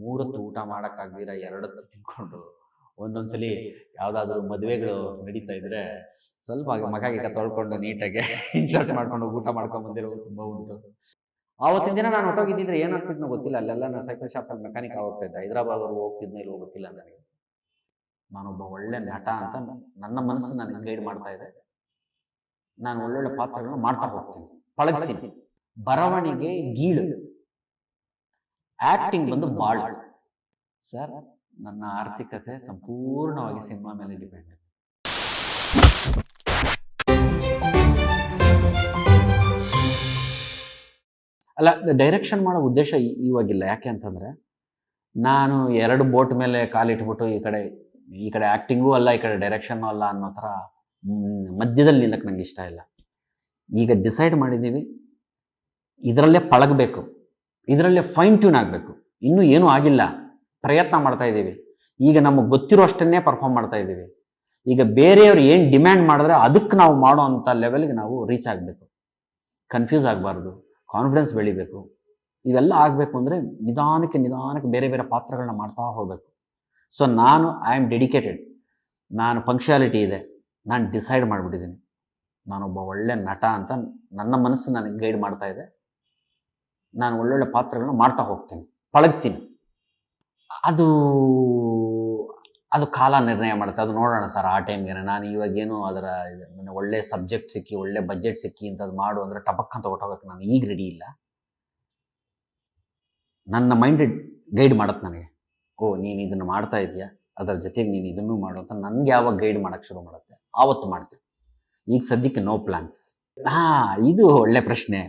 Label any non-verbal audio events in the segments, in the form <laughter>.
ಮೂರೊತ್ತು ಊಟ ಮಾಡೋಕ್ಕಾಗ್ದಿರ ಎರಡತ್ತು ತಿನ್ಕೊಂಡು ಒಂದೊಂದ್ಸಲಿ ಯಾವುದಾದ್ರೂ ಮದುವೆಗಳು ನಡೀತಾ ಇದ್ರೆ ಸ್ವಲ್ಪ ಮಗ ಈಗ ತೊಳ್ಕೊಂಡು ನೀಟಾಗಿ ಇನ್ಶರ್ಟ್ <laughs> ಮಾಡ್ಕೊಂಡು ಊಟ ಮಾಡ್ಕೊಂಡು ಬಂದಿರೋ ತುಂಬ ಉಂಟು. ಆವತ್ತಿನ ದಿನ ನಾನು ಹೊಟ್ಟೋಗಿದ್ದಿದ್ರೆ ಏನಾಗ್ತಿದ್ನೋ ಗೊತ್ತಿಲ್ಲ. ಅಲ್ಲೆಲ್ಲ ನಾನು ಸೈಕಲ್ ಶಾಪಲ್ಲಿ ಮೆಕ್ಯಾನಿಕ್ ಆಗೋಗ್ತಾ ಇದ್ದೆ. ಹೈದರಾಬಾದ್ವರೆಗೂ ಹೋಗ್ತಿದ್ನೋ ಇಲ್ವೋ ಗೊತ್ತಿಲ್ಲ ನನಗೆ. ನಾನೊಬ್ಬ ಒಳ್ಳೆ ನಟ ಅಂತ ನನ್ನ ಮನಸ್ಸು ನನಗೆ ಗೈಡ್ ಮಾಡ್ತಾ ಇದೆ ನಾನು ಒಳ್ಳೊಳ್ಳೆ ಪಾತ್ರಗಳನ್ನ ಮಾಡ್ತಾ ಹೋಗ್ತೀನಿ. ಪಳಗ್ತೀನಿ. ಬರವಣಿಗೆ ಗೀಳು. ಆಕ್ಟಿಂಗ್ ಬಂದು ಬಾಳ್. ಸರ್ ನನ್ನ ಆರ್ಥಿಕತೆ ಸಂಪೂರ್ಣವಾಗಿ ಸಿನಿಮಾ ಮೇಲೆ ಡಿಪೆಂಡ್. ಅಲ್ಲ ಡೈರೆಕ್ಷನ್ ಮಾಡೋ ಉದ್ದೇಶ ಇವಾಗಿಲ್ಲ. ಯಾಕೆ ಅಂತಂದ್ರೆ ನಾನು ಎರಡು ಬೋಟ್ ಮೇಲೆ ಕಾಲಿಟ್ಬಿಟ್ಟು ಈ ಕಡೆ ಈ ಕಡೆ ಆ್ಯಕ್ಟಿಂಗೂ ಅಲ್ಲ ಈ ಕಡೆ ಡೈರೆಕ್ಷನ್ನು ಅಲ್ಲ ಅನ್ನೋ ಥರ ಮಧ್ಯದಲ್ಲಿ ನಿಲ್ಲಕ್ಕೆ ನಂಗೆ ಇಷ್ಟ ಇಲ್ಲ. ಈಗ ಡಿಸೈಡ್ ಮಾಡಿದ್ದೀವಿ ಇದರಲ್ಲೇ ಪಳಗಬೇಕು. ಇದರಲ್ಲೇ ಫೈನ್ ಟ್ಯೂನ್ ಆಗಬೇಕು. ಇನ್ನೂ ಏನೂ ಆಗಿಲ್ಲ. ಪ್ರಯತ್ನ ಮಾಡ್ತಾ ಇದ್ದೀವಿ. ಈಗ ನಮಗೆ ಗೊತ್ತಿರೋ ಅಷ್ಟನ್ನೇ ಪರ್ಫಾರ್ಮ್ ಮಾಡ್ತಾ ಇದ್ದೀವಿ. ಈಗ ಬೇರೆಯವ್ರು ಏನು ಡಿಮ್ಯಾಂಡ್ ಮಾಡಿದ್ರೆ ಅದಕ್ಕೆ ನಾವು ಮಾಡೋ ಅಂಥ ಲೆವೆಲ್ಗೆ ನಾವು ರೀಚ್ ಆಗಬೇಕು. ಕನ್ಫ್ಯೂಸ್ ಆಗಬಾರ್ದು. ಕಾನ್ಫಿಡೆನ್ಸ್ ಬೆಳಿಬೇಕು. ಇವೆಲ್ಲ ಆಗಬೇಕು ಅಂದರೆ ನಿಧಾನಕ್ಕೆ ನಿಧಾನಕ್ಕೆ ಬೇರೆ ಬೇರೆ ಪಾತ್ರಗಳನ್ನ ಮಾಡ್ತಾ ಹೋಗಬೇಕು. ಸೊ ನಾನು ಐ ಆಮ್ ಡೆಡಿಕೇಟೆಡ್ ನಾನು ಪಂಕ್ಷಾಲಿಟಿ ಇದೆ. ನಾನು ಡಿಸೈಡ್ ಮಾಡಿಬಿಟ್ಟಿದ್ದೀನಿ. ನಾನೊಬ್ಬ ಒಳ್ಳೆ ನಟ ಅಂತ ನನ್ನ ಮನಸ್ಸು ನನಗೆ ಗೈಡ್ ಮಾಡ್ತಾ ಇದೆ. ನಾನು ಒಳ್ಳೊಳ್ಳೆ ಪಾತ್ರಗಳನ್ನ ಮಾಡ್ತಾ ಹೋಗ್ತೀನಿ, ಪಳಗ್ತೀನಿ. ಅದು ಅದು ಕಾಲ ನಿರ್ಣಯ ಮಾಡುತ್ತೆ. ಅದು ನೋಡೋಣ ಸರ್, ಆ ಟೈಮ್ಗೆ ನಾನು ಇವಾಗೇನು ಅದರ ಒಳ್ಳೆ ಸಬ್ಜೆಕ್ಟ್ ಸಿಕ್ಕಿ, ಒಳ್ಳೆ ಬಜೆಟ್ ಸಿಕ್ಕಿ ಇಂಥದ್ದು ಮಾಡು ಅಂದರೆ ಟಪಕ್ ಅಂತ ಹೊಟ್ಟೋಗಕ್ಕೆ ನಾನು ಈಗ ರೆಡಿ ಇಲ್ಲ. ನನ್ನ ಮೈಂಡ್ ಗೈಡ್ ಮಾಡುತ್ತೆ ನನಗೆ. ಓ, ನೀನು ಇದನ್ನು ಮಾಡ್ತಾ ಇದೆಯಾ ಅದರ ಜೊತೆಗೆ ನೀನು ಇದನ್ನು ಮಾಡು ಅಂತ ನನಗೆ ಯಾವಾಗ ಗೈಡ್ ಮಾಡೋಕ್ಕೆ ಶುರು ಮಾಡುತ್ತೆ? ಆವತ್ತು ಮಾಡ್ತೀನಿ. ಈಗ ಸದ್ಯಕ್ಕೆ ನೋ ಪ್ಲಾನ್ಸ್ ಹಾಂ ಇದು ಒಳ್ಳೆ ಪ್ರಶ್ನೆ.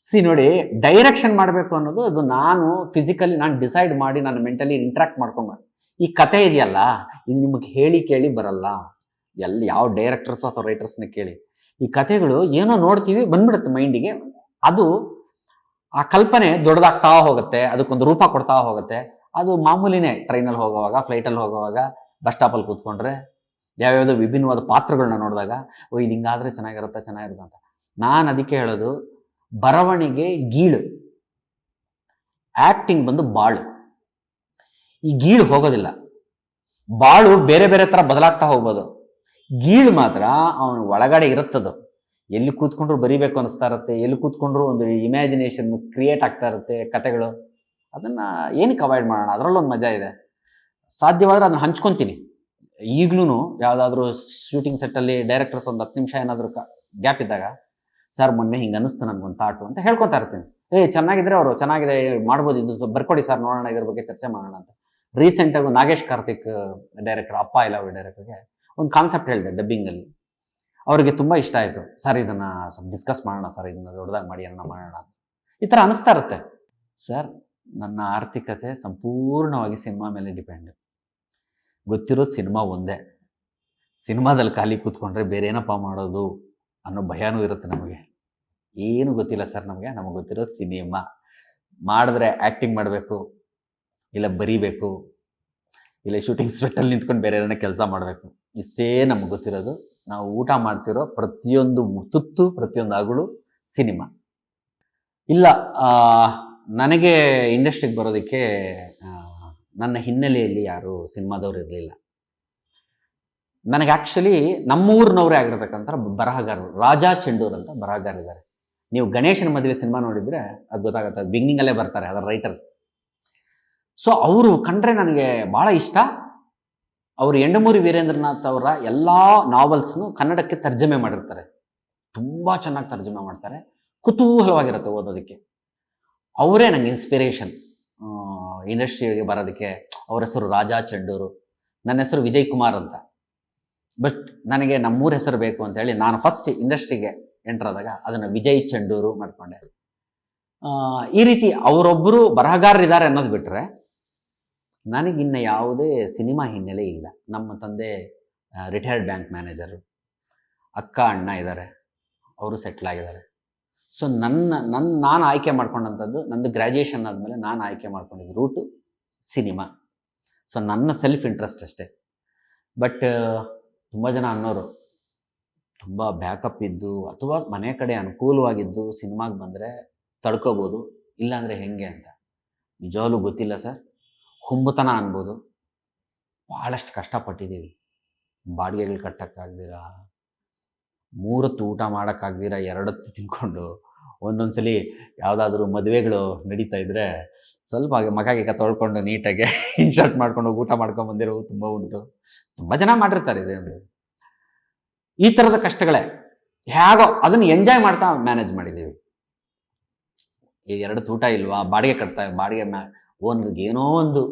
ಸಿ ನೋಡಿ ಡೈರೆಕ್ಷನ್ ಮಾಡಬೇಕು ಅನ್ನೋದು ಅದು ನಾನು ಫಿಸಿಕಲಿ ನಾನು ಡಿಸೈಡ್ ಮಾಡಿ ನಾನು ಮೆಂಟಲಿ ಇಂಟ್ರಾಕ್ಟ್ ಮಾಡ್ಕೊಂಡು ಈ ಕತೆ ಇದೆಯಲ್ಲ, ಇದು ನಿಮಗೆ ಹೇಳಿ ಕೇಳಿ ಬರಲ್ಲ. ಎಲ್ಲಿ ಯಾವ ಡೈರೆಕ್ಟರ್ಸ್ ಅಥವಾ ರೈಟರ್ಸ್ನ ಕೇಳಿ. ಈ ಕತೆಗಳು ಏನೋ ನೋಡ್ತೀವಿ, ಬಂದ್ಬಿಡುತ್ತೆ ಮೈಂಡಿಗೆ ಅದು ಆ ಕಲ್ಪನೆ ದೊಡ್ಡದಾಗ್ತಾ ಹೋಗುತ್ತೆ, ಅದಕ್ಕೊಂದು ರೂಪ ಕೊಡ್ತಾ ಹೋಗುತ್ತೆ. ಅದು ಮಾಮೂಲಿನೇ ಟ್ರೈನಲ್ಲಿ ಹೋಗುವಾಗ ಫ್ಲೈಟಲ್ಲಿ ಹೋಗುವಾಗ ಬಸ್ ಸ್ಟಾಪಲ್ಲಿ ಕೂತ್ಕೊಂಡ್ರೆ, ಯಾವ್ಯಾವುದೋ ವಿಭಿನ್ನವಾದ ಪಾತ್ರಗಳನ್ನ ನೋಡಿದಾಗ, ಓ, ಇದು ಹಿಂಗಾದರೆ ಚೆನ್ನಾಗಿರುತ್ತೆ ಚೆನ್ನಾಗಿರುತ್ತೆ ಅಂತ. ನಾನು ಅದಕ್ಕೆ ಹೇಳೋದು ಬರವಣಿಗೆ ಗೀಳು. ಆಕ್ಟಿಂಗ್ ಬಂದು ಬಾಳು. ಈ ಗೀಳು ಹೋಗೋದಿಲ್ಲ. ಬಾಳು ಬೇರೆ ಬೇರೆ ಥರ ಬದಲಾಗ್ತಾ ಹೋಗ್ಬೋದು. ಗೀಳು ಮಾತ್ರ ಅವನು ಒಳಗಡೆ ಇರುತ್ತದು. ಎಲ್ಲಿ ಕೂತ್ಕೊಂಡ್ರು ಬರಿಬೇಕು ಅನಿಸ್ತಾ ಇರುತ್ತೆ, ಎಲ್ಲಿ ಕೂತ್ಕೊಂಡ್ರು ಒಂದು ಇಮ್ಯಾಜಿನೇಷನ್ ಕ್ರಿಯೇಟ್ ಆಗ್ತಾ ಇರುತ್ತೆ ಕತೆಗಳು. ಅದನ್ನ ಏನಕ್ಕೆ ಅವಾಯ್ಡ್ ಮಾಡೋಣ? ಅದರಲ್ಲೊಂದು ಮಜಾ ಇದೆ. ಸಾಧ್ಯವಾದ್ರೆ ಅದನ್ನ ಹಂಚ್ಕೊತೀನಿ. ಈಗಲೂ ಯಾವುದಾದ್ರೂ ಶೂಟಿಂಗ್ ಸೆಟ್ಟಲ್ಲಿ ಡೈರೆಕ್ಟರ್ಸ್ ಒಂದು ಹತ್ತು ನಿಮಿಷ ಏನಾದರೂ ಗ್ಯಾಪ್ ಇದ್ದಾಗ ಸರ್ ಮೊನ್ನೆ ಹಿಂಗೆ ಅನ್ನಿಸ್ತು ನನಗೊಂದು ತಾಟು ಅಂತ ಹೇಳ್ಕೊತಾ ಇರ್ತೀನಿ. ಏ, ಚೆನ್ನಾಗಿದ್ರೆ ಅವರು ಚೆನ್ನಾಗಿದೆ, ಮಾಡ್ಬೋದು, ಇದು ಬರ್ಕೊಡಿ ಸರ್, ನೋಡೋಣ ಇದ್ರ ಬಗ್ಗೆ ಚರ್ಚೆ ಮಾಡೋಣ ಅಂತ. ರೀಸೆಂಟಾಗಿ ನಾಗೇಶ್ ಕಾರ್ತಿಕ್ ಡೈರೆಕ್ಟರ್ ಅಪ್ಪ ಇಲ್ಲ ಡೈರೆಕ್ಟರ್ಗೆ ಒಂದು ಕಾನ್ಸೆಪ್ಟ್ ಹೇಳಿದೆ ಡಬ್ಬಿಂಗಲ್ಲಿ ಅವರಿಗೆ ತುಂಬ ಇಷ್ಟ ಆಯಿತು. ಸರ್, ಇದನ್ನು ಸ್ವಲ್ಪ ಡಿಸ್ಕಸ್ ಮಾಡೋಣ ಸರ್, ಇದನ್ನ ದೊಡ್ಡದಾಗಿ ಮಾಡಿ ಅನ್ನ ಮಾಡೋಣ ಈ ಥರ ಅನಿಸ್ತಾ ಇರುತ್ತೆ. ಸರ್, ನನ್ನ ಆರ್ಥಿಕತೆ ಸಂಪೂರ್ಣವಾಗಿ ಸಿನಿಮಾ ಮೇಲೆ ಡಿಪೆಂಡ್. ಗೊತ್ತಿರೋದು ಸಿನಿಮಾ ಒಂದೇ. ಸಿನಿಮಾದಲ್ಲಿ ಖಾಲಿ ಕೂತ್ಕೊಂಡ್ರೆ ಬೇರೆ ಏನಪ್ಪ ಮಾಡೋದು? ಅನ್ನೋ ಭಯನೂ ಇರುತ್ತೆ ನಮಗೆ. ಏನು ಗೊತ್ತಿಲ್ಲ ಸರ್ ನಮಗೆ ನಮಗೆ ಗೊತ್ತಿರೋದು ಸಿನಿಮಾ. ಮಾಡಿದ್ರೆ ಆ್ಯಕ್ಟಿಂಗ್ ಮಾಡಬೇಕು, ಇಲ್ಲ ಬರೀಬೇಕು, ಇಲ್ಲ ಶೂಟಿಂಗ್ ಸ್ಪೆಟ್ಟಲ್ಲಿ ನಿಂತ್ಕೊಂಡು ಬೇರೆ ಏನೋ ಕೆಲಸ ಮಾಡಬೇಕು. ಇಷ್ಟೇ ನಮ್ಗೆ ಗೊತ್ತಿರೋದು. ನಾವು ಊಟ ಮಾಡ್ತಿರೋ ಪ್ರತಿಯೊಂದು ತುತ್ತು, ಪ್ರತಿಯೊಂದು ಆಗುಳು ಸಿನಿಮಾ. ಇಲ್ಲ ನನಗೆ ಇಂಡಸ್ಟ್ರಿಗೆ ಬರೋದಕ್ಕೆ ನನ್ನ ಹಿನ್ನೆಲೆಯಲ್ಲಿ ಯಾರು ಸಿನಿಮಾದವ್ರು ಇರಲಿಲ್ಲ. ನನಗೆ ಆ್ಯಕ್ಚುಲಿ ನಮ್ಮೂರಿನವರೇ ಆಗಿರತಕ್ಕಂಥ ಬರಹಗಾರರು. ರಾಜಾ ಚೆಂಡೂರ್ ಅಂತ ಬರಹಗಾರ ಇದ್ದಾರೆ ನೀವು ಗಣೇಶನ ಮದುವೆ ಸಿನಿಮಾ ನೋಡಿದರೆ ಅದು ಗೊತ್ತಾಗುತ್ತೆ ಬಿಗ್ನಿಂಗಲ್ಲೇ ಬರ್ತಾರೆ, ಅದರ ರೈಟರ್ ಸೊ ಅವರು ಕಂಡ್ರೆ ನನಗೆ ಭಾಳ ಇಷ್ಟ. ಅವರು ಎಂಡಮೂರಿ ವೀರೇಂದ್ರನಾಥ್ ಅವರ ಎಲ್ಲ ನಾವೆಲ್ಸ್ನು ಕನ್ನಡಕ್ಕೆ ತರ್ಜಮೆ ಮಾಡಿರ್ತಾರೆ. ತುಂಬ ಚೆನ್ನಾಗಿ ತರ್ಜಮೆ ಮಾಡ್ತಾರೆ. ಕುತೂಹಲವಾಗಿರುತ್ತೆ ಓದೋದಕ್ಕೆ. ಅವರೇ ನಂಗೆ ಇನ್ಸ್ಪಿರೇಷನ್ ಇಂಡಸ್ಟ್ರಿಗೆ ಬರೋದಕ್ಕೆ, ಅವ್ರ ಹೆಸರು ರಾಜಾ ಚೆಂಡೂರು, ನನ್ನ ಹೆಸರು ವಿಜಯ್ ಕುಮಾರ್ ಅಂತ. ಬಟ್ ನನಗೆ ನಮ್ಮೂರ ಹೆಸರು ಬೇಕು ಅಂತ ಹೇಳಿ ನಾನು ಫಸ್ಟ್ ಇಂಡಸ್ಟ್ರಿಗೆ ಎಂಟರ್ ಆದಾಗ ಅದನ್ನು ವಿಜಯ್ ಚಂಡೂರು ಮಾಡ್ಕೊಂಡೆ. ಈ ರೀತಿ ಅವರೊಬ್ಬರು ಬರಹಗಾರರಿದ್ದಾರೆ ಅನ್ನೋದು ಬಿಟ್ಟರೆ ನನಗಿನ್ನ ಯಾವುದೇ ಸಿನಿಮಾ ಹಿನ್ನೆಲೆ ಇಲ್ಲ. ನಮ್ಮ ತಂದೆ ರಿಟೈರ್ಡ್ ಬ್ಯಾಂಕ್ ಮ್ಯಾನೇಜರು ಅಕ್ಕ, ಅಣ್ಣ ಇದ್ದಾರೆ ಅವರು ಸೆಟ್ಲ್ ಆಗಿದ್ದಾರೆ. ಸೊ ನನ್ನ ನನ್ನ ನಾನು ಆಯ್ಕೆ ಮಾಡ್ಕೊಂಡಂಥದ್ದು ನಂದು ಗ್ರ್ಯಾಜುಯೇಷನ್ ಆದಮೇಲೆ ನಾನು ಆಯ್ಕೆ ಮಾಡ್ಕೊಂಡಿದ್ದು ರೂಟು ಸಿನಿಮಾ. ಸೊ ನನ್ನ ಸೆಲ್ಫ್ ಇಂಟ್ರೆಸ್ಟ್ ಅಷ್ಟೇ. ಬಟ್ ತುಂಬ ಜನ ಅನ್ನೋರು. ತುಂಬ ಬ್ಯಾಕಪ್ ಇದ್ದು ಅಥವಾ ಮನೆ ಕಡೆ ಅನುಕೂಲವಾಗಿದ್ದು ಸಿನಿಮಾಗೆ ಬಂದರೆ ತಡ್ಕೋಬೋದು, ಇಲ್ಲಾಂದರೆ ಹೆಂಗೆ ಅಂತ. ನಿಜವಾಗ್ಲೂ ಗೊತ್ತಿಲ್ಲ ಸರ್. ಹುಂಬತನ ಅನ್ಬೋದು. ಭಾಳಷ್ಟು ಕಷ್ಟಪಟ್ಟಿದ್ದೀವಿ. ಬಾಡಿಗೆಗಳು ಕಟ್ಟೋಕ್ಕಾಗ್ದಿರ, ಮೂರೊತ್ತು ಊಟ ಮಾಡೋಕ್ಕಾಗ್ದಿರ, ಎರಡೊತ್ತು ತಿನ್ಕೊಂಡು ಒಂದೊಂದ್ಸಲಿ ಯಾವುದಾದ್ರೂ ಮದುವೆಗಳು ನಡೀತಾ ಇದ್ರೆ ಸ್ವಲ್ಪ ಮಗ ಗೀಗ ತೊಳ್ಕೊಂಡು ನೀಟಾಗಿ <laughs> ಇನ್ಶರ್ಟ್ ಮಾಡ್ಕೊಂಡು ಊಟ ಮಾಡ್ಕೊಂಡು ಬಂದಿರೋ ತುಂಬ ಉಂಟು. ತುಂಬ ಜನ ಮಾಡಿರ್ತಾರೆ ಇದೆ ಒಂದು. ಈ ಥರದ ಕಷ್ಟಗಳೇ. ಹೇಗೋ ಅದನ್ನು ಎಂಜಾಯ್ ಮಾಡ್ತಾ ಮ್ಯಾನೇಜ್ ಮಾಡಿದ್ದೀವಿ. ಈ ಎರಡು ತೂಟ ಇಲ್ವಾ? ಬಾಡಿಗೆ ಕಟ್ತಾ, ಬಾಡಿಗೆ ಮ್ಯಾ, ಓನರ್ಗೆ ಏನೋ ಒಂದು,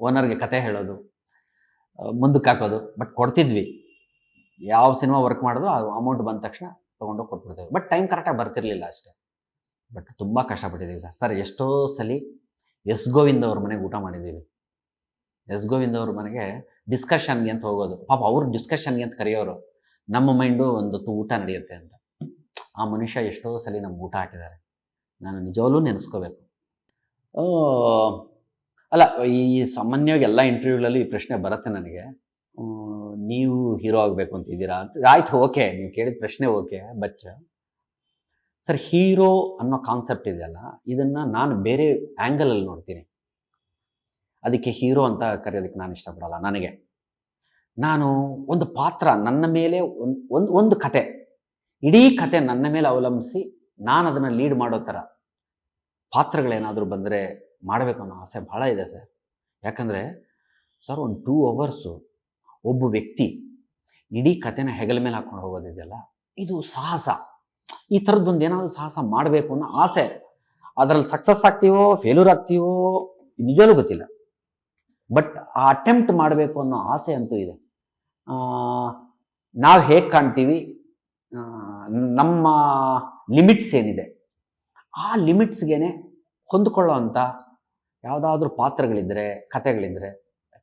ಓನರ್ಗೆ ಕತೆ ಹೇಳೋದು ಮುಂದಕ್ಕೆ ಹಾಕೋದು ಬಟ್ ಕೊಡ್ತಿದ್ವಿ. ಯಾವ ಸಿನಿಮಾ ವರ್ಕ್ ಮಾಡಿದ್ರು ಅದು ಅಮೌಂಟ್ ಬಂದ ತಕ್ಷಣ ತೊಗೊಂಡೋಗಿ ಕೊಟ್ಬಿಡ್ತೇವೆ. ಬಟ್ ಟೈಮ್ ಕರೆಕ್ಟಾಗಿ ಬರ್ತಿರ್ಲಿಲ್ಲ ಅಷ್ಟೇ. ಬಟ್ ತುಂಬ ಕಷ್ಟಪಟ್ಟಿದ್ದೀವಿ ಸರ್. ಸರ್, ಎಷ್ಟೋ ಸಲ ಎಸ್ ಗೋವಿಂದ್ ಅವ್ರ ಮನೆಗೆ ಊಟ ಮಾಡಿದ್ದೀವಿ. ಎಸ್ ಗೋವಿಂದ್ ಅವ್ರ ಮನೆಗೆ ಡಿಸ್ಕಷನ್ಗೆ ಅಂತ ಹೋಗೋದು. ಪಾಪ ಅವ್ರು ಡಿಸ್ಕಷನ್ಗೆ ಅಂತ ಕರೆಯೋರು. ನಮ್ಮ ಮೈಂಡು ಒಂದೊತ್ತು ಊಟ ನಡೆಯುತ್ತೆ ಅಂತ. ಆ ಮನುಷ್ಯ ಎಷ್ಟೋ ಸಲ ನಮ್ಗೆ ಊಟ ಹಾಕಿದ್ದಾರೆ. ನಾನು ನಿಜವಾಗ್ಲೂ ನೆನೆಸ್ಕೋಬೇಕು. ಅಲ್ಲ, ಈ ಸಾಮಾನ್ಯವಾಗಿ ಎಲ್ಲ ಇಂಟರ್ವ್ಯೂಗಳಲ್ಲಿ ಈ ಪ್ರಶ್ನೆ ಬರುತ್ತೆ ನನಗೆ. ನೀವು ಹೀರೋ ಆಗಬೇಕು ಅಂತಿದ್ದೀರಾ ಅಂತ. ಆಯ್ತು ಓಕೆ ನೀವು ಕೇಳಿದ ಪ್ರಶ್ನೆ ಓಕೆ ಬಟ್ ಸರ್, ಹೀರೋ ಅನ್ನೋ ಕಾನ್ಸೆಪ್ಟ್ ಇದೆಯಲ್ಲ, ಇದನ್ನು ನಾನು ಬೇರೆ ಆ್ಯಂಗಲಲ್ಲಿ ನೋಡ್ತೀನಿ. ಅದಕ್ಕೆ ಹೀರೋ ಅಂತ ಕರೆಯೋದಕ್ಕೆ ನಾನು ಇಷ್ಟಪಡಲ್ಲ, ನನಗೆ. ನಾನು ಒಂದು ಪಾತ್ರ, ನನ್ನ ಮೇಲೆ ಒಂದು ಒಂದು ಒಂದು ಕತೆ, ಇಡೀ ಕತೆ ನನ್ನ ಮೇಲೆ ಅವಲಂಬಿಸಿ ನಾನು ಅದನ್ನು ಲೀಡ್ ಮಾಡೋ ಥರ ಪಾತ್ರಗಳೇನಾದರೂ ಬಂದರೆ ಮಾಡಬೇಕು ಅನ್ನೋ ಆಸೆ ಭಾಳ ಇದೆ ಸರ್. ಯಾಕಂದರೆ ಸರ್, ಒಂದು ಟೂ ಅವರ್ಸು ಒಬ್ಬ ವ್ಯಕ್ತಿ ಇಡೀ ಕತೆನ ಹೆಗಲ ಮೇಲೆ ಹಾಕ್ಕೊಂಡು ಹೋಗೋದಿದೆಯಲ್ಲ, ಇದು ಸಾಹಸ. ಈ ಥರದ್ದೊಂದು ಏನಾದರೂ ಸಾಹಸ ಮಾಡಬೇಕು ಅನ್ನೋ ಆಸೆ. ಅದರಲ್ಲಿ ಸಕ್ಸಸ್ ಆಗ್ತೀವೋ ಫೇಲ್ಯೂರ್ ಆಗ್ತೀವೋ ನಿಜವೂ ಗೊತ್ತಿಲ್ಲ. ಬಟ್ ಆ ಅಟೆಂಪ್ಟ್ ಮಾಡಬೇಕು ಅನ್ನೋ ಆಸೆ ಅಂತೂ ಇದೆ. ನಾವು ಹೇಗೆ ಕಾಣ್ತೀವಿ? ನಮ್ಮ ಲಿಮಿಟ್ಸ್ ಏನಿದೆ? ಆ ಲಿಮಿಟ್ಸ್ಗೇನೆ ಹೊಂದ್ಕೊಳ್ಳೋ ಅಂಥ ಯಾವುದಾದ್ರೂ ಪಾತ್ರಗಳಿದ್ದರೆ ಕತೆಗಳಿದ್ದರೆ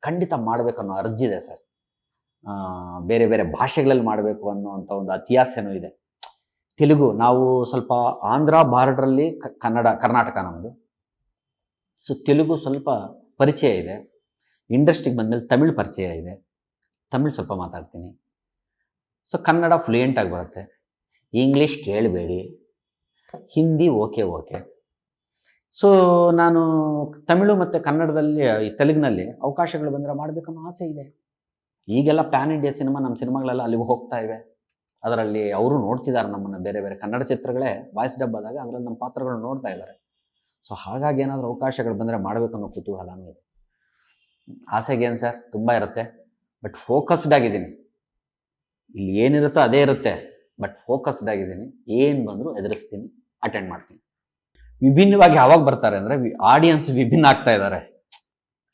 ಖಂಡಿತ ಮಾಡಬೇಕನ್ನೋ ಅರ್ಜಿದೆ ಸರ್. ಬೇರೆ ಬೇರೆ ಭಾಷೆಗಳಲ್ಲಿ ಮಾಡಬೇಕು ಅನ್ನೋವಂಥ ಒಂದು ಅತಿಯಾಸೆನೂ ಇದೆ. ತೆಲುಗು, ನಾವು ಸ್ವಲ್ಪ ಆಂಧ್ರ ಬಾರ್ಡ್ರಲ್ಲಿ ಕನ್ನಡ, ಕರ್ನಾಟಕ ನಮ್ಮದು ಸೊ ತೆಲುಗು ಸ್ವಲ್ಪ ಪರಿಚಯ ಇದೆ. ಇಂಡಸ್ಟ್ರಿಗೆ ಬಂದಮೇಲೆ ತಮಿಳು ಪರಿಚಯ ಇದೆ. ತಮಿಳು ಸ್ವಲ್ಪ ಮಾತಾಡ್ತೀನಿ. ಸೊ ಕನ್ನಡ ಫ್ಲೂಯೆಂಟಾಗಿ ಬರುತ್ತೆ. ಇಂಗ್ಲೀಷ್ ಕೇಳಬೇಡಿ. ಹಿಂದಿ ಓಕೆ ಓಕೆ ಸೊ ನಾನು ತಮಿಳು ಮತ್ತು ಕನ್ನಡದಲ್ಲಿ, ಈ ತೆಲುಗಿನಲ್ಲಿ ಅವಕಾಶಗಳು ಬಂದರೆ ಮಾಡಬೇಕನ್ನೋ ಆಸೆ ಇದೆ. ಈಗೆಲ್ಲ ಪ್ಯಾನ್ ಇಂಡಿಯಾ ಸಿನಿಮಾ ನಮ್ಮ ಸಿನಿಮಾಗಳೆಲ್ಲ ಅಲ್ಲಿಗೆ ಹೋಗ್ತಾ ಇವೆ. ಅದರಲ್ಲಿ ಅವರು ನೋಡ್ತಿದ್ದಾರೆ ನಮ್ಮನ್ನು ಬೇರೆ ಬೇರೆ ಕನ್ನಡ ಚಿತ್ರಗಳೇ ವಾಯ್ಸ್ ಡಬ್ ಆದಾಗ ಅದರಲ್ಲಿ ನಮ್ಮ ಪಾತ್ರಗಳು ನೋಡ್ತಾ ಇದ್ದಾರೆ. ಸೊ ಹಾಗಾಗಿ ಏನಾದರೂ ಅವಕಾಶಗಳು ಬಂದರೆ ಮಾಡಬೇಕನ್ನೋ ಕುತೂಹಲನೂ ಇದೆ ಆಸೆಗೆ ಏನು ಸರ್? ತುಂಬ ಇರುತ್ತೆ. ಬಟ್ ಫೋಕಸ್ಡ್ ಆಗಿದ್ದೀನಿ. ಇಲ್ಲಿ ಏನಿರುತ್ತೋ ಅದೇ ಇರುತ್ತೆ. ಬಟ್ ಫೋಕಸ್ಡ್ ಆಗಿದ್ದೀನಿ. ಏನು ಬಂದರೂ ಎದುರಿಸ್ತೀನಿ ಅಟೆಂಡ್ ಮಾಡ್ತೀನಿ. ವಿಭಿನ್ನವಾಗಿ ಯಾವಾಗ ಬರ್ತಾರೆ ಅಂದರೆ ಆಡಿಯನ್ಸ್ ವಿಭಿನ್ನ ಆಗ್ತಾ ಇದ್ದಾರೆ.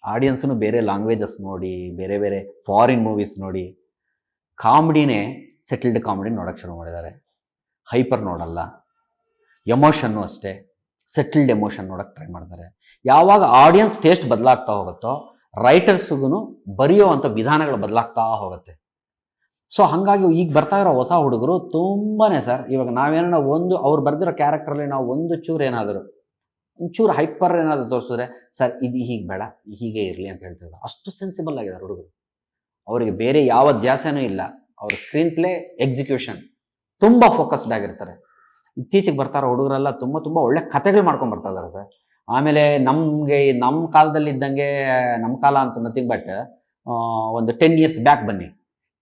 ಆಡಿಯನ್ಸ್ನು ಬೇರೆ ಲ್ಯಾಂಗ್ವೇಜಸ್ ನೋಡಿ, ಬೇರೆ ಬೇರೆ ಫಾರಿನ್ ಮೂವೀಸ್ ನೋಡಿ ಕಾಮಿಡಿನೇ ಸೆಟಲ್ಡ್ ಕಾಮಿಡಿ ನೋಡೋಕ್ಕೆ ಶುರು ಮಾಡಿದ್ದಾರೆ. ಹೈಪರ್ ನೋಡಲ್ಲ. ಎಮೋಷನ್ನು ಅಷ್ಟೇ ಸೆಟಲ್ಡ್ ಎಮೋಷನ್ ನೋಡೋಕ್ಕೆ ಟ್ರೈ ಮಾಡ್ತಾರೆ. ಯಾವಾಗ ಆಡಿಯನ್ಸ್ ಟೇಸ್ಟ್ ಬದಲಾಗ್ತಾ ಹೋಗುತ್ತೋ ರೈಟರ್ಸ್ಗೂ ಬರೆಯೋ ಅಂಥ ವಿಧಾನಗಳು ಬದಲಾಗ್ತಾ ಹೋಗುತ್ತೆ. ಸೊ ಹಾಗಾಗಿ ಈಗ ಬರ್ತಾ ಇರೋ ಹೊಸ ಹುಡುಗರು ತುಂಬಾ ಸರ್, ಇವಾಗ ನಾವೇನೋ ಒಂದು, ಅವ್ರು ಬರೆದಿರೋ ಕ್ಯಾರೆಕ್ಟ್ರಲ್ಲಿ ನಾವು ಒಂದು ಚೂರು ಏನಾದರೂ, ಒಂಚೂರು ಹೈಪರ್ ಏನಾದರೂ ತೋರಿಸಿದ್ರೆ, ಸರ್, ಇದು ಹೀಗೆ ಬೇಡ, ಹೀಗೆ ಇರಲಿ ಅಂತ ಹೇಳ್ತಿದ್ದಾರೆ. ಅಷ್ಟು ಸೆನ್ಸಿಬಲ್ ಆಗಿದ್ದಾರೆ ಹುಡುಗರು. ಅವರಿಗೆ ಬೇರೆ ಯಾವ ಧ್ಯಾಸನೂ ಇಲ್ಲ. ಅವ್ರ ಸ್ಕ್ರೀನ್ ಪ್ಲೇ ಎಕ್ಸಿಕ್ಯೂಷನ್ ತುಂಬ ಫೋಕಸ್ಡ್ ಆಗಿರ್ತಾರೆ. ಇತ್ತೀಚೆಗೆ ಬರ್ತಾರೋ ಹುಡುಗರೆಲ್ಲ ತುಂಬ ತುಂಬ ಒಳ್ಳೆ ಕಥೆಗಳು ಮಾಡ್ಕೊಂಡು ಬರ್ತಾ ಇದ್ದಾರೆ ಸರ್. ಆಮೇಲೆ ನಮಗೆ ನಮ್ಮ ಕಾಲದಲ್ಲಿ ಇದ್ದಂಗೆ ನಮ್ಮ ಕಾಲ ಅಂತ ನಥಿಂಗ್ ಬಟ್ ಒಂದು ಟೆನ್ ಇಯರ್ಸ್ ಬ್ಯಾಕ್ ಬನ್ನಿ.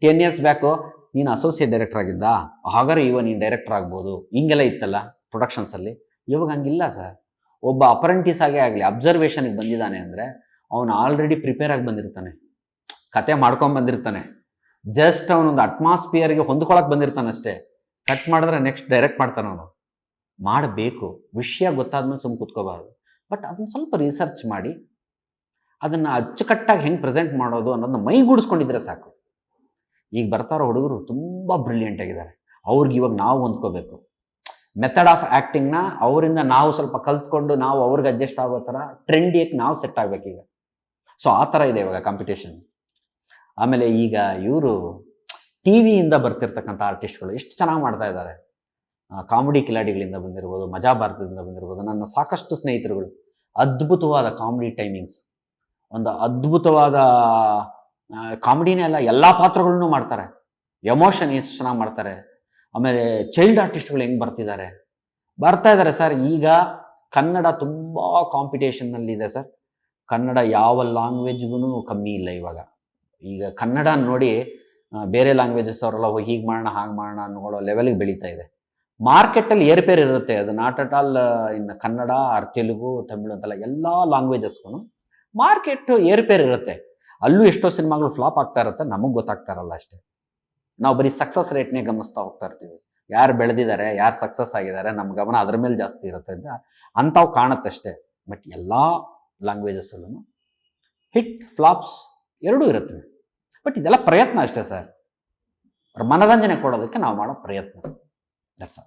ಟೆನ್ ಇಯರ್ಸ್ ಬ್ಯಾಕು ನೀನು ಅಸೋಸಿಯೇಟ್ ಡೈರೆಕ್ಟರ್ ಆಗಿದ್ದ? ಹಾಗಾದ್ರೆ ಇವ ನೀನು ಡೈರೆಕ್ಟರ್ ಆಗ್ಬೋದು. ಹಿಂಗೆಲ್ಲ ಇತ್ತಲ್ಲ ಪ್ರೊಡಕ್ಷನ್ಸಲ್ಲಿ ಇವಾಗ ಹಂಗಿಲ್ಲ ಸರ್. ಒಬ್ಬ ಅಪರೆಂಟಿಸ್ ಆಗೇ ಆಗಲಿ ಅಬ್ಸರ್ವೇಷನ್ಗೆ ಬಂದಿದ್ದಾನೆ ಅಂದರೆ ಅವನು ಆಲ್ರೆಡಿ ಪ್ರಿಪೇರ್ ಆಗಿ ಬಂದಿರ್ತಾನೆ. ಕತೆ ಮಾಡ್ಕೊಂಡು ಬಂದಿರ್ತಾನೆ. ಜಸ್ಟ್ ಅವನೊಂದು ಅಟ್ಮಾಸ್ಫಿಯರ್ಗೆ ಹೊಂದ್ಕೊಳ್ಳೋಕೆ ಬಂದಿರ್ತಾನೆ ಅಷ್ಟೇ. ಕಟ್ ಮಾಡಿದ್ರೆ ನೆಕ್ಸ್ಟ್ ಡೈರೆಕ್ಟ್ ಮಾಡ್ತಾನೆ ಅವನು. ಮಾಡಬೇಕು. ವಿಷಯ ಗೊತ್ತಾದ್ಮೇಲೆ ಸುಮ್ಮನೆ ಕೂತ್ಕೋಬಾರ್ದು. ಬಟ್ ಅದನ್ನ ಸ್ವಲ್ಪ ರಿಸರ್ಚ್ ಮಾಡಿ, ಅದನ್ನು ಅಚ್ಚುಕಟ್ಟಾಗಿ ಹೆಂಗೆ ಪ್ರೆಸೆಂಟ್ ಮಾಡೋದು ಅನ್ನೋದನ್ನ ಮೈಗೂಡಿಸ್ಕೊಂಡಿದ್ರೆ ಸಾಕು. ಈಗ ಬರ್ತಾರೋ ಹುಡುಗರು ತುಂಬ ಬ್ರಿಲಿಯಂಟ್ ಆಗಿದ್ದಾರೆ. ಅವ್ರಿಗೆ ಇವಾಗ ನಾವು ಹೊಂದ್ಕೋಬೇಕು. ಮೆಥಡ್ ಆಫ್ ಆ್ಯಕ್ಟಿಂಗ್ನ ಅವರಿಂದ ನಾವು ಸ್ವಲ್ಪ ಕಲ್ತ್ಕೊಂಡು ನಾವು ಅವ್ರಿಗೆ ಅಡ್ಜಸ್ಟ್ ಆಗೋ ಥರ ಟ್ರೆಂಡಿಯಾಗಿ ನಾವು ಸೆಟ್ ಆಗಬೇಕೀಗ. ಸೊ ಆ ಥರ ಇದೆ ಇವಾಗ ಕಾಂಪಿಟೇಷನ್ ಆಮೇಲೆ ಈಗ ಇವರು ಟಿ ವಿಯಿಂದ ಬರ್ತಿರ್ತಕ್ಕಂಥ ಆರ್ಟಿಸ್ಟ್ಗಳು ಎಷ್ಟು ಚೆನ್ನಾಗಿ ಮಾಡ್ತಾ ಇದ್ದಾರೆ. ಕಾಮಿಡಿ ಕಿಲಾಡಿಗಳಿಂದ ಬಂದಿರ್ಬೋದು, ಮಜಾ ಭಾರತದಿಂದ ಬಂದಿರ್ಬೋದು, ನನ್ನ ಸಾಕಷ್ಟು ಸ್ನೇಹಿತರುಗಳು. ಅದ್ಭುತವಾದ ಕಾಮಿಡಿ ಟೈಮಿಂಗ್ಸ್ ಒಂದು ಅದ್ಭುತವಾದ ಕಾಮಿಡಿನೇ ಅಲ್ಲ, ಎಲ್ಲ ಪಾತ್ರಗಳನ್ನೂ ಮಾಡ್ತಾರೆ. ಎಮೋಷನ್ ಎಷ್ಟು ಚೆನ್ನಾಗಿ ಮಾಡ್ತಾರೆ. ಆಮೇಲೆ ಚೈಲ್ಡ್ ಆರ್ಟಿಸ್ಟ್ಗಳು ಹೆಂಗೆ ಬರ್ತಿದ್ದಾರೆ. ಬರ್ತಾ ಇದ್ದಾರೆ ಸರ್ ಈಗ ಕನ್ನಡ ತುಂಬ ಕಾಂಪಿಟೇಷನ್ನಲ್ಲಿದೆ ಸರ್ ಕನ್ನಡ ಯಾವ ಲ್ಯಾಂಗ್ವೇಜ್ಗೂ ಕಮ್ಮಿ ಇಲ್ಲ ಇವಾಗ. ಈಗ ಕನ್ನಡ ನೋಡಿ ಬೇರೆ ಲ್ಯಾಂಗ್ವೇಜಸ್ ಅವರೆಲ್ಲ ಹೀಗೆ ಮಾಡೋಣ, ಹಾಗೆ ಮಾಡೋಣ ಅನ್ನೋಳೋ ಲೆವೆಲ್ಗೆ ಬೆಳೀತಾ ಇದೆ. ಮಾರ್ಕೆಟಲ್ಲಿ ಏರ್ಪೇರ್ ಇರುತ್ತೆ. ಅದು ನಾಟ್ ಅಟ್ ಆಲ್ ಇನ್ನು ಕನ್ನಡ ಆರ್ ತೆಲುಗು, ತಮಿಳು ಅಂತೆಲ್ಲ ಎಲ್ಲ ಲ್ಯಾಂಗ್ವೇಜಸ್ಗೂ ಮಾರ್ಕೆಟ್ ಏರ್ಪೇರ್ ಇರುತ್ತೆ. ಅಲ್ಲೂ ಎಷ್ಟೋ ಸಿನಿಮಾಗಳು ಫ್ಲಾಪ್ ಆಗ್ತಾ ಇರುತ್ತೆ. ನಮಗೆ ಗೊತ್ತಾಗ್ತಾ ಇರಲ್ಲ ಅಷ್ಟೇ. ನಾವು ಬರೀ ಸಕ್ಸಸ್ ರೇಟ್ನೇ ಗಮನಿಸ್ತಾ ಹೋಗ್ತಾ ಇರ್ತೀವಿ. ಯಾರು ಬೆಳೆದಿದ್ದಾರೆ, ಯಾರು ಸಕ್ಸಸ್ ಆಗಿದ್ದಾರೆ ನಮ್ಮ ಗಮನ ಅದ್ರ ಮೇಲೆ ಜಾಸ್ತಿ ಇರುತ್ತೆ ಅಂತ ಅಂಥವು ಕಾಣುತ್ತಷ್ಟೇ ಬಟ್ ಎಲ್ಲ ಲ್ಯಾಂಗ್ವೇಜಸ್ಸಲ್ಲೂ ಹಿಟ್ ಫ್ಲಾಪ್ಸ್ ಎರಡೂ ಇರುತ್ತವೆ ಬಟ್ ಇದೆಲ್ಲ ಪ್ರಯತ್ನ ಅಷ್ಟೇ ಸರ್ ಮನರಂಜನೆ ಕೊಡೋದಕ್ಕೆ ನಾವು ಮಾಡೋ ಪ್ರಯತ್ನ. ದಟ್ಸ್